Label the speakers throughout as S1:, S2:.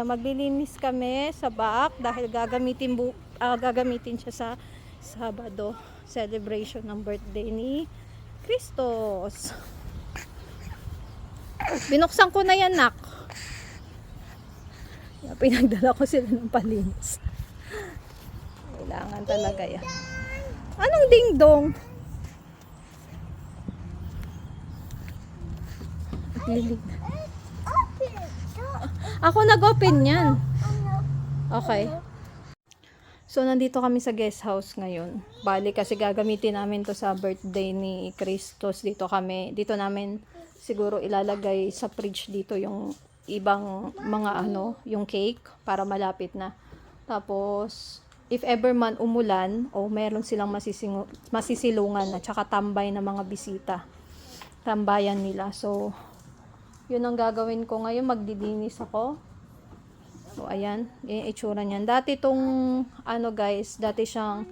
S1: Ayan, maglilinis kami sa back dahil gagamitin, bu ah, gagamitin siya sa Sabado. Celebration ng birthday ni Christos. Binuksan ko na yan, nak. Pinagdala ko sila ng palinis. Kailangan talaga yan. Anong ding-dong? Lilig. Ako nag-open yan. Okay. So, nandito kami sa guest house ngayon. Bali kasi gagamitin namin to sa birthday ni Christos. Dito kami, dito namin siguro ilalagay sa fridge dito yung ibang mga ano, yung cake para malapit na. Tapos, if ever man umulan o meron silang masisingu- masisilungan at saka tambay na mga bisita, tambayan nila. So, yun ang gagawin ko ngayon. Magdidinis ako. So, ayan. Yung itsura niyan. Dati tong, ano guys, dati siyang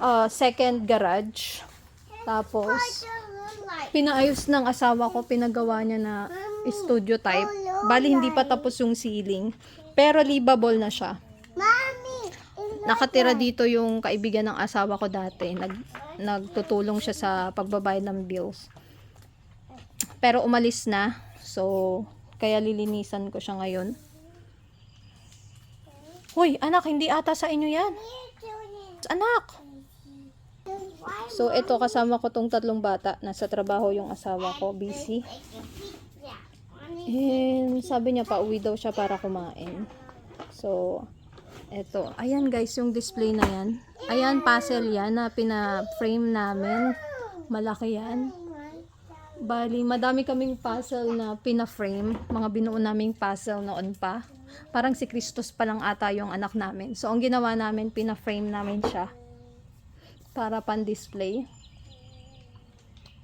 S1: ah, second garage. Tapos, pinaayos ng asawa ko, pinagawa niya na studio type. Bali, hindi pa tapos yung ceiling. Pero livable na siya. Nakatira dito yung kaibigan ng asawa ko dati. Nag, nagtutulong siya sa pagbabayad ng bills. Pero umalis na. So, kaya lilinisan ko siya ngayon. Hoy, anak, hindi ata sa inyo yan. Anak! So, ito kasama ko tong tatlong bata. Nasa trabaho yung asawa ko, busy. And sabi niya pa uwi daw siya para kumain. So, eto. Ayan guys, yung display na yan. Ayan, puzzle yan na pina-frame namin. Malaki yan. Bali, madami kaming puzzle na pina-frame. Mga binuo naming puzzle noon pa. Parang si Christos pa lang ata yung anak namin. So, ang ginawa namin, pina-frame namin siya. Para pan-display.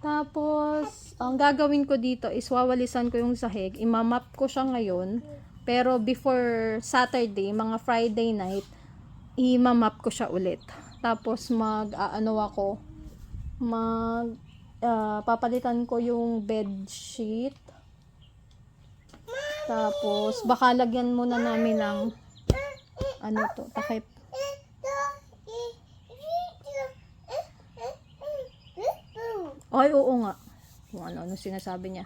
S1: Tapos, ang gagawin ko dito is wawalisan ko yung sahig. Imamap ko siya ngayon. Pero before Saturday, mga Friday night, imamap ko siya ulit. Tapos mag aano ako, mag ah, papalitan ko yung bed sheet. Tapos baka lagyan muna namin ng ano to, takip. Ay, oo nga. Kung ano-ano sinasabi niya.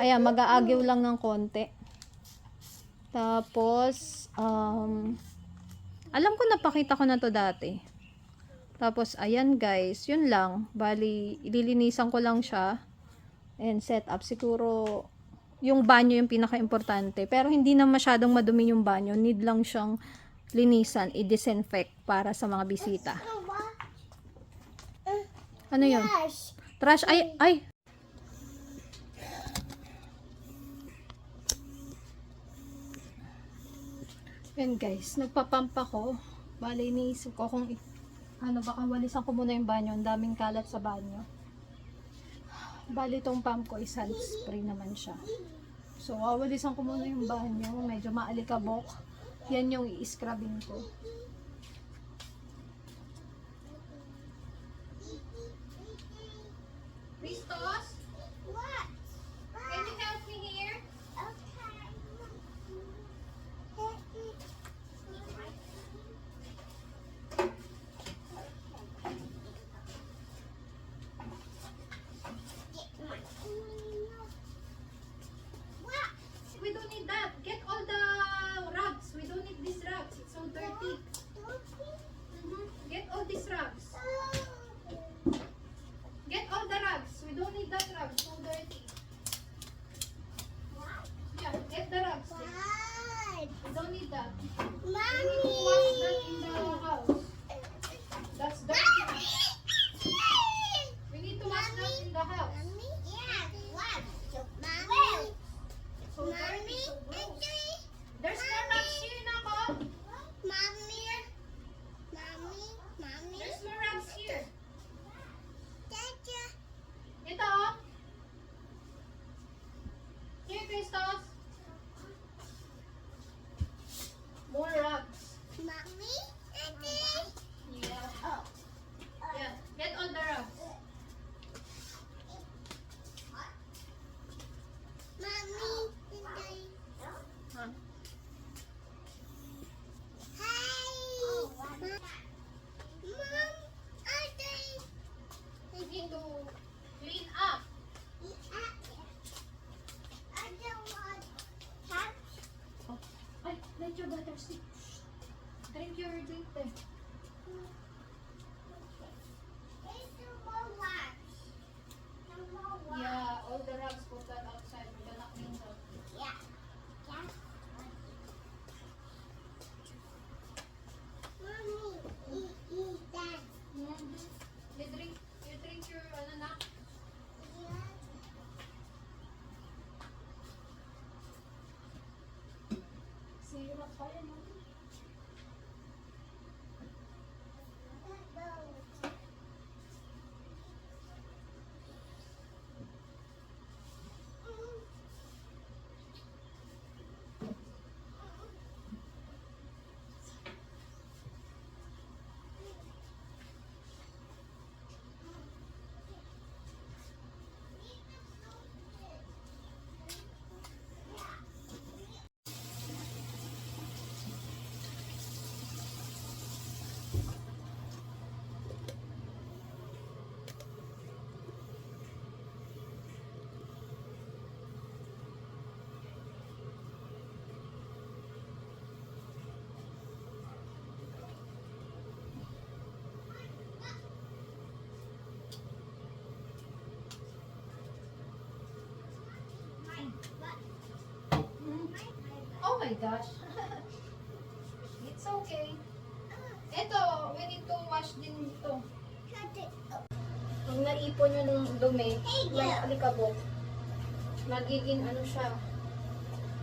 S1: Ayan, mag-aagyaw lang ng konti. Tapos, um, alam ko napakita ko na to dati. Tapos, ayan guys, yun lang. Bali, ililinisan ko lang siya. And set up. Siguro, yung banyo yung pinaka-importante. Pero hindi na masyadong madumi yung banyo. Need lang siyang linisan, i-disinfect para sa mga bisita. Ano yun? Trash, ay, ay. Yan guys, nagpapamp ako. Bali, iniisip ko kung, ano, baka walisan ko muna yung banyo. Ang daming kalat sa banyo. Bali, itong pump ko is spray naman siya. So, wawalisan ko muna yung banyo. Medyo maalikabok. Yan yung i-scrubbing ko. Sayang mo. My gosh. It's okay. Ito, we need to wash din ito. Pag naipon nyo ng dumi, like alikabok, magiging ano siya,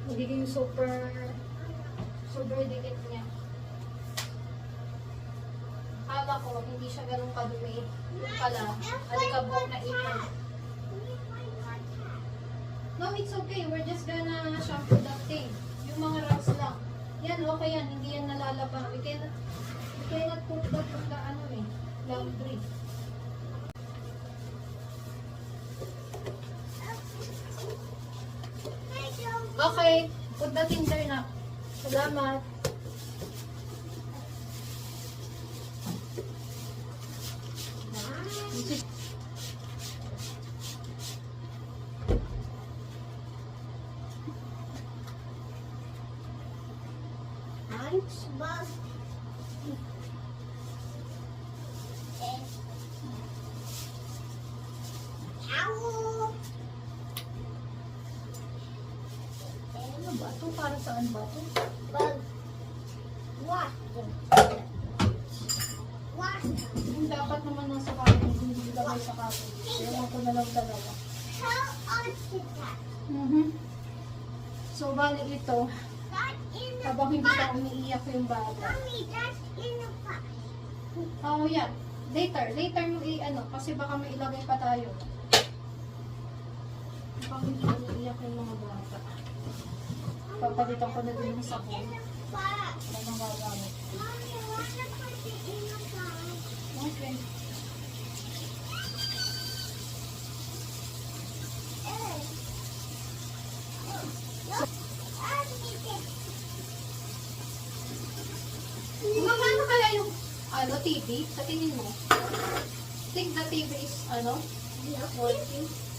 S1: magiging super, super dikit niya. Akala ko, hindi siya ganun kadumi. Yung pala, alikabok na ipon. No, it's okay. We're just gonna shampoo that thing. Yung mga rocks lang. Yan, okay yan. Hindi yan nalalabang. We cannot, we cannot put that on the ano eh, laundry. Okay, put that in there na. Salamat.
S2: Ow!
S1: Ano ba ito? Para saan ba ito?
S2: Bug. What? What?
S1: Yung dapat naman nasa kanin, hindi ilagay sa kanin. Ewan ko na lang.
S2: How old is that?
S1: Mhm. So, bali ito, habang hindi pa umiiyak yung bata.
S2: Mommy, that's in the box.
S1: Oh, yeah. Later. Later mo i-ano, kasi baka may ilagay pa tayo. Habang hindi umiiyak yung mga bata. Papalitan ko na din yung sabon.
S2: In the box.
S1: Para magagamit.
S2: Mommy, wanna put it in the box?
S1: Okay.
S2: Eh. Look. Ah, dito.
S1: Magkano kaya yung ano, TV? Sa tingin mo? Think the TV is, ano, working?